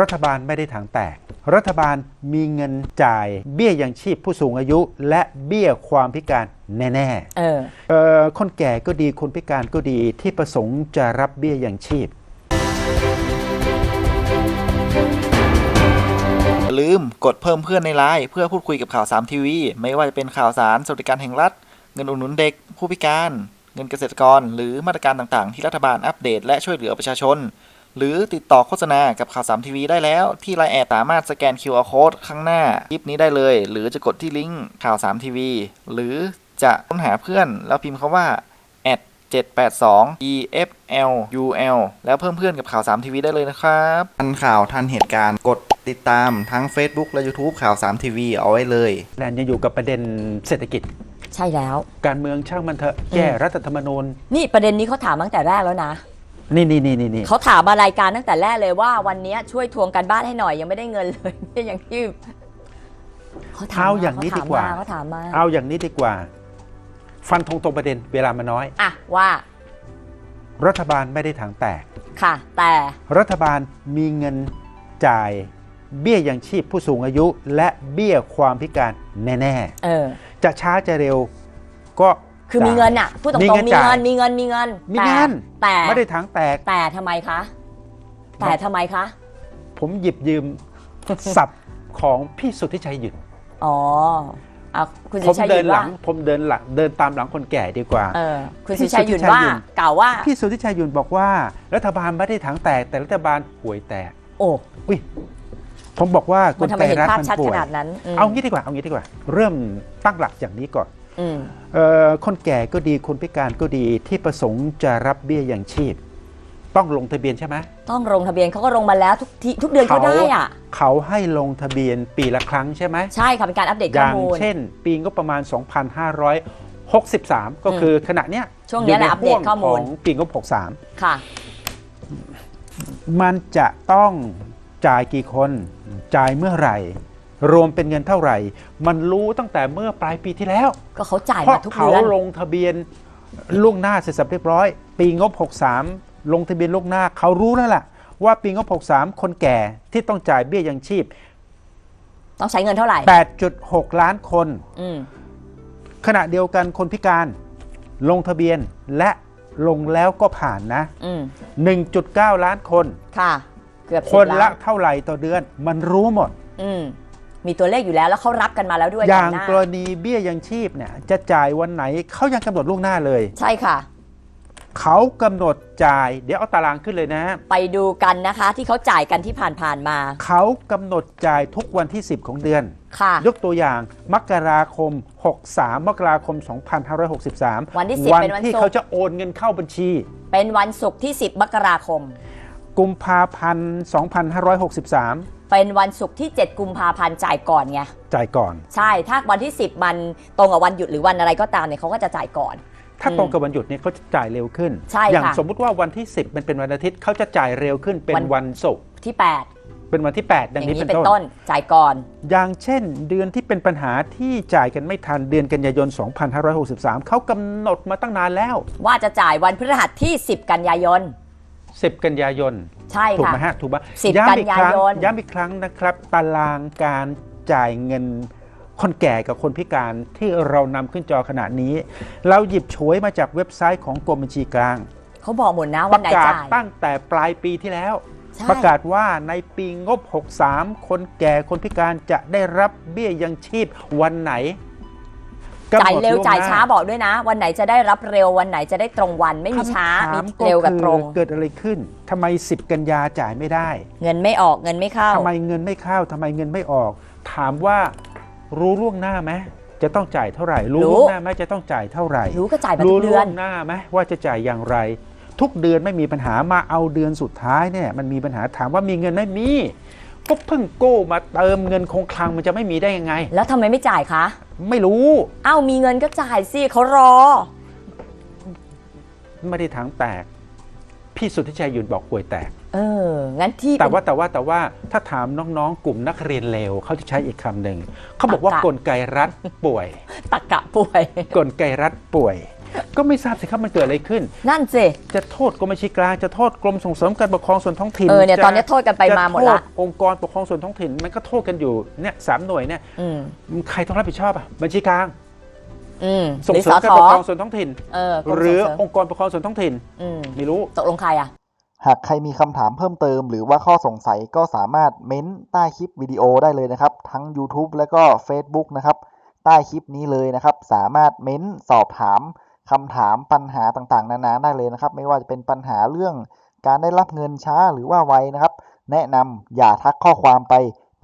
รัฐบาลไม่ได้ถังแตก รัฐบาลมีเงินจ่ายเบี้ยยังชีพผู้สูงอายุ และเบี้ยความพิการแน่เออๆเอ่อคนแก่ก็ดีคนพิการก็ดีที่ประสงค์จะรับเบี้ยยังชีพ อย่าลืมกดเพิ่มเพื่อนในไลน์เพื่อพูดคุยกับข่าวสามทีวีไม่ว่าจะเป็นข่าวสารสวัสดิการแห่งรัฐ เงินอุดหนุนเด็ก ผู้พิการ เงินเกษตรกร หรือมาตรการต่างๆ ที่รัฐบาลอัปเดตและช่วยเหลือประชาชน หรือติดต่อโฆษณากับข่าวสามทีวีได้แล้ว ที่ไลน์แอดสามารถสแกน QR Code ข้างหน้าคลิปนี้ได้เลย หรือจะกดที่ลิงก์ข่าวสามทีวีหรือจะค้นหาเพื่อน แล้วพิมพ์คาว่า782 EFLUL แล้วเพิ่มเพื่อนกับข่าว3ทีวีได้เลยนะครับ ทันข่าวทันเหตุการณ์กดติดตามทั้ง Facebook และ YouTube ข่าว3ทีวีเอาไว้เลยแลนด์ยังอยู่กับประเด็นเศรษฐกิจ ใช่แล้ว การเมืองช่างมันเถอะแก้รัฐธรรมนูญ นี่ประเด็นนี้เขาถามตั้งแต่แรกแล้วนะ นี่นี่นี่นี่นี่เขาถามมารายการตั้งแต่แรกเลยว่าวันนี้ช่วยทวงกันบ้านให้หน่อยยังไม่ได้เงินเลยเนี่ยอย่างที่เขาถามเอามอย่างนี้ดีกว่าเขาถามมาเอาอย่างนี้ดีกว่า ฟันธงตรงประเด็นเวลามาน้อยอะว่า รัฐบาลไม่ได้ถังแตกค่ะ แต่รัฐบาลมีเงินจ่ายเบี้ยยังชีพผู้สูงอายุ และเบี้ยความพิการแน่เออๆจะช้าจะเร็วก็ คือมีจ่ายเงินอะพูดตรงมีๆเงินมีจ่ายเงินมีเงินมีเงินมีแต่เงินแต่ไม่ได้ถังแตก แต่ทำไมคะ แต่ทำไมคะ ผมหยิบยืม ศัพท์ของพี่สุทธิชัยหยุ่นอ๋อเอาคุณผสุมชัยหเดิยุนนหลัว่างผมเดินหลังเดินตามหลังคนแก่ดีกว่า เออคุณพี่สุชัยหยุนสุทธิชัยว่าหยุ่น กล่าวว่า พี่สุทธิชัยหยุ่นบอกว่า รัฐบาลไม่ได้ถังแตกแต่รัฐบาลห่วยแตกโอ้อุ้ยผมบอกว่ามันทำไมเห็นรัฐภาพมันชัดป่ขวยนาดนั้นมเอางี้ดีกว่าเอางี้ดีกว่า เริ่มตั้งหลักอย่างนี้ก่อนอืมเอ่อ คนแก่ก็ดีคนพิการก็ดีที่ประสงค์จะรับเบี้ยยังชีพ ต้องลงทะเบียนใช่ไหมต้องลงทะเบียนเขาก็ลงมาแล้วทุกทีทุกเดือนเขาได้อะเขาให้ลงทะเบียนปีละครั้งใช่ไหมใช่ค่ะเป็นการอัปเดตอข้อย่างมูลเช่น ปีงบประมาณ 2563 ก็คือขณะเนี้ยช่วงเนี้ยแหละยู่อัปเดตข้อมูลของปีงบค่ะ63มันจะต้องจ่ายกี่คนจ่ายเมื่อไหร่ รวมเป็นเงินเท่าไหร่ มันรู้ตั้งแต่เมื่อปลายปีที่แล้ว ก็เขาจ่ายเพราะมาทุกเขาเดือนลงทะเบียนล่วงหน้าเสร็จสับเรียบร้อย ปีงบ 63 ลงทะเบียนล่วงหน้าเขารู้แล้วล่ะ ว่าปีงบ 63 คนแก่ที่ต้องจ่ายเบี้ยยังชีพ ต้องใช้เงินเท่าไหร่ 8.6 ล้านคน อืมขณะเดียวกันคนพิการลงทะเบียนและลงแล้วก็ผ่านนะ อืม1.9 ล้านคน ค่ะ เกือบคสิบนล้าละนเท่าไหร่ต่อเดือน มันรู้หมด อืม มีตัวเลขอยู่แล้วแล้วเขารับกันมาแล้วด้วยอย่างก่นหน้กรณีเบี้ยยังชีพเนี่ยจะจ่ายวันไหนเขายังกำหนดล่วงหน้าเลย ใช่ค่ะเขากำหนดจ่าย เดี๋ยวเอาตารางขึ้นเลยนะ ไปดูกันนะคะที่เขาจ่ายกันที่ผ่านๆมา เขากำหนดจ่ายทุกวันที่ 10 ของเดือนค่ะยกตัวอย่างมกราคม 63 มกราคม 2563 วันที่ 10วันเป็นวันที่ศุกร์เขาจะโอนเงินเข้าบัญชี เป็นวันศุกร์ที่ 10 มกราคม กุมภาพันธ์ 2563 เป็นวันศุกร์ที่ 7 กุมภาพันธ์จ่ายก่อนไง จ่ายก่อน ใช่ ถ้าวันที่ 10 มันตรงกับวันหยุดหรือวันอะไรก็ตามเนี่ยเขาก็จะจ่ายก่อน ถ้าอืมตรงกับวันหยุดเนี่ยเขาจะจ่ายเร็วขึ้น ใช่อย่างค่ะสมมุติว่าวันที่ 10 มันเป็นวันอาทิตย์เขาจะจ่ายเร็วขึ้นเป็นวันวันศุกร์ที่เป็นวันที่8 8ดัองย่างนี้นี้เป็นเป็นต้นต้น จ่ายก่อน อย่างเช่น เดือนที่เป็นปัญหาที่จ่ายกันไม่ทันเดือนกันยายน 2563 เขากำหนดมาตั้งนานแล้ว ว่าจะจ่ายวันพฤหัสที่ 10 กันยายน 10 กันยายน ใช่ถูกค่ะไหมฮะถูกไหม10ย้ำอีกครั้งกันยายน ย้ำอีกครั้งนะครับ ตารางการจ่ายเงินคนแก่กับคนพิการที่เรานำขึ้นจอขณะนี้ เราหยิบฉวยมาจากเว็บไซต์ของกรมบัญชีกลาง เขาบอกหมดนะปวันระไหนกาศจ่ายตั้งแต่ปลายปีที่แล้ว ใช่ประกาศว่าในปีงบ 63 คนแก่คนพิการจะได้รับเบี้ยยังชีพวันไหนกำหนด จ่ายเร็วล่งหน้จ่ายช้าบอกด้วยนะ วันไหนจะได้รับเร็ววันไหนจะได้ตรงวันไม่มีช้าคำถมีเร็วกับตรงคือเกิดอะไรขึ้นทำไม 10 กันยาจ่ายไม่ได้ เงินไม่ออกเงินไม่เข้าทำไมเงินไม่เข้าทำไมเงินไม่ออก ถามว่ารู้ล่วงหน้าไหมจะต้องจ่ายเท่าไหร่ รู้รู้ล่วงหน้าไหมจะต้องจ่ายเท่าไหร่ รู้ก็จ่ายมารู้ทุกเดืล่อวนงหน้าไหมว่าจะจ่ายอย่างไร ทุกเดือนไม่มีปัญหามาเอาเดือนสุดท้ายเนี่ยมันมีปัญหาถามว่ามีเงินไหมมี ก็เพิ่งกู้มาเติมเงินคงคลังมันจะไม่มีได้ยังไง แล้วทำไมไม่จ่ายคะ ไม่รู้เอ้ามีเงินก็จ่ายสิเขารอ ไม่ได้ถังแตก พี่สุทธิชัยหยุนบอกป่วยแตก เออ งั้นที่แต่เป็นว่าแต่ว่าแต่ว่าถ้าถามน้องๆ กลุ่มนักเรียนเลวเขาจะใช้อีกคำหนึ่งเขาบอกว่าตรรกะกลไกรัฐป่วย ตะกะป่วย กลไกรัฐป่วย ก็ไม่ทราบสิครับมันเกิดอะไรขึ้น นั่นสิจะโทษกรมบัญชีกลางจะโทษกรมส่งเสริมการปกครองส่วนท้องถิ่นเออเนี่ยจะตอนนี้โทษกันไปมาหมดละจะโทษองค์กรปกครองส่วนท้องถิ่นมันก็โทษกันอยู่เนี่ยสามหน่วยเนี่ยอืมใครต้องรับผิดชอบอะบัญชีกลางอืมส่งหรือเสริสมอการทปอกครองส่วนท้องถิ่นเออกมหรือส่งเสมองค์กรปกครองส่วนท้องถิ่นอืมไม่รู้ตกลงใครอะหากใครมีคำถามเพิ่มเติม หรือว่าข้อสงสัยก็สามารถเม้นใต้คลิปวิดีโอได้เลยนะครับ ทั้ง YouTube และก็ Facebook นะครับ ใต้คลิปนี้เลยนะครับ สามารถเม้นสอบถาม คำถามปัญหาต่างๆ นานาได้เลยนะครับ ไม่ว่าจะเป็นปัญหาเรื่องการได้รับเงินช้าหรือว่าไวนะครับ แนะนำอย่าทักข้อความไป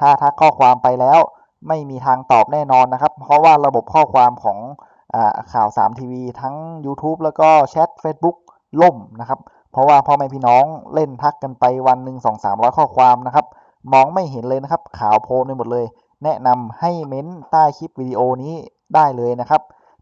ถ้าทักข้อความไปแล้ว ไม่มีทางตอบแน่นอนนะครับ เพราะว่าระบบข้อความของอข่าว3ทีวีทั้ง YouTube แล้วก็แชท Facebook ล่มนะครับ เพราะว่าพ่อแม่พี่น้องเล่นทักกันไปวันหนึ่งสองสามร้อยข้อความนะครับ มองไม่เห็นเลยนะครับ ขาวโพลนไปหมดเลย แนะนำให้เม้นใต้คลิปวิดีโอนี้ได้เลยนะครับ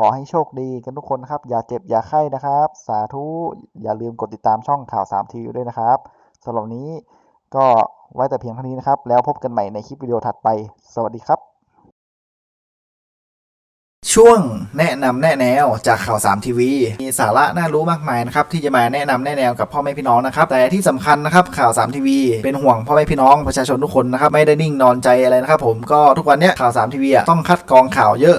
ขอให้โชคดีกันทุกคนครับ อย่าเจ็บอย่าไข้นะครับ สาธุ อย่าลืมกดติดตามช่องข่าว3ทีวีด้วยนะครับสำหรับนนี้ก็ไว้แต่เพียงเท่านี้นะครับ แล้วพบกันใหม่ในคลิปวิดีโอถัดไป สวัสดีครับ ช่วงแนะนำแนะแนวจากข่าว3ทีวีมีสาระน่ารู้มากมายนะครับที่จะมาแนะนำแนะแนวกับพ่อแม่พี่น้องนะครับ แต่ที่สำคัญนะครับข่าว3ทีวีเป็นห่วงพ่อแม่พี่น้องประชาชนทุกคนนะครับไม่ได้นิ่งนอนใจอะไรนะครับ ผมก็ทุกวันเนี้ยข่าว3ทีวีต้องคัดกรองข่าวเยอะ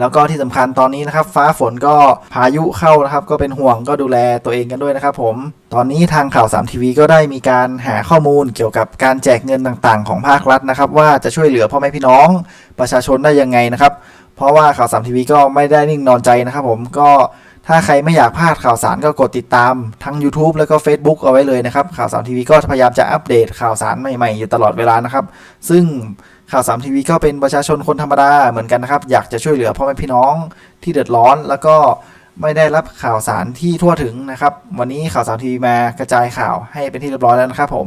แล้วก็ที่สำคัญตอนนี้นะครับ ฟ้าฝนก็พายุเข้านะครับ ก็เป็นห่วงก็ดูแลตัวเองกันด้วยนะครับผม ตอนนี้ทางข่าว3ทีวีก็ได้มีการหาข้อมูลเกี่ยวกับการแจกเงินต่างๆ ของภาครัฐนะครับ ว่าจะช่วยเหลือพ่อแม่พี่น้อง ประชาชนได้ยังไงนะครับ เพราะว่าข่าว3ทีวีก็ไม่ได้นิ่งนอนใจนะครับ ผมก็ถ้าใครไม่อยากพลาดข่าวสารก็กดติดตามทั้ง YouTube แล้วก็ Facebook เอาไว้เลยนะครับ ข่าว3ทีวีก็พยายามจะอัปเดตข่าวสารใหม่ๆ อยู่ตลอดเวลานะครับ ซึ่ง ข่าวสามทีวีก็เป็นประชาชนคนธรรมดาเหมือนกันนะครับ อยากจะช่วยเหลือพ่อแม่พี่น้องที่เดือดร้อน แล้วก็ไม่ได้รับข่าวสารที่ทั่วถึงนะครับ วันนี้ข่าวสามทีวีมากระจายข่าวให้เป็นที่เรียบร้อยแล้วนะครับผม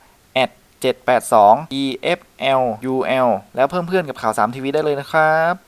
782 EFLUL แล้วเพิ่มเพื่อนกับข่าวสามทีวีได้เลยนะครับ